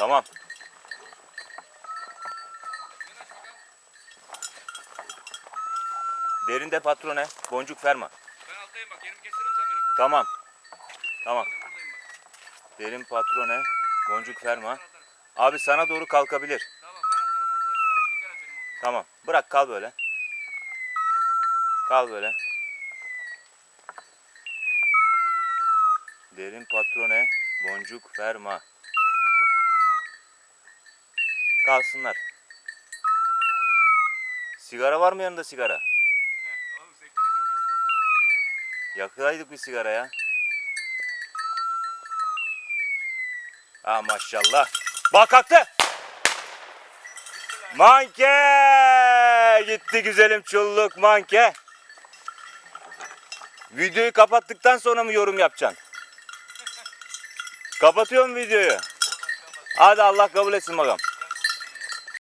Tamam. Derinde patrone. Boncuk ferma. Ben alttayım bak yerimi kestirir misin benim? Tamam. Tamam. Derin patrone. Boncuk ferma. Abi sana doğru kalkabilir. Tamam ben atarım onu. Hadi sen dikkat et benim olduğum. Tamam. Bırak kal böyle. Kal böyle. Derin patrone. Boncuk ferma. Kalsınlar. Sigara var mı yanında sigara? Yakaydık bir sigara ya. Ha maşallah. Bak kalktı. Manke! Gitti güzelim çulluk manke. Videoyu kapattıktan sonra mı yorum yapacaksın? Kapatıyorum videoyu. Hadi Allah kabul etsin bakalım.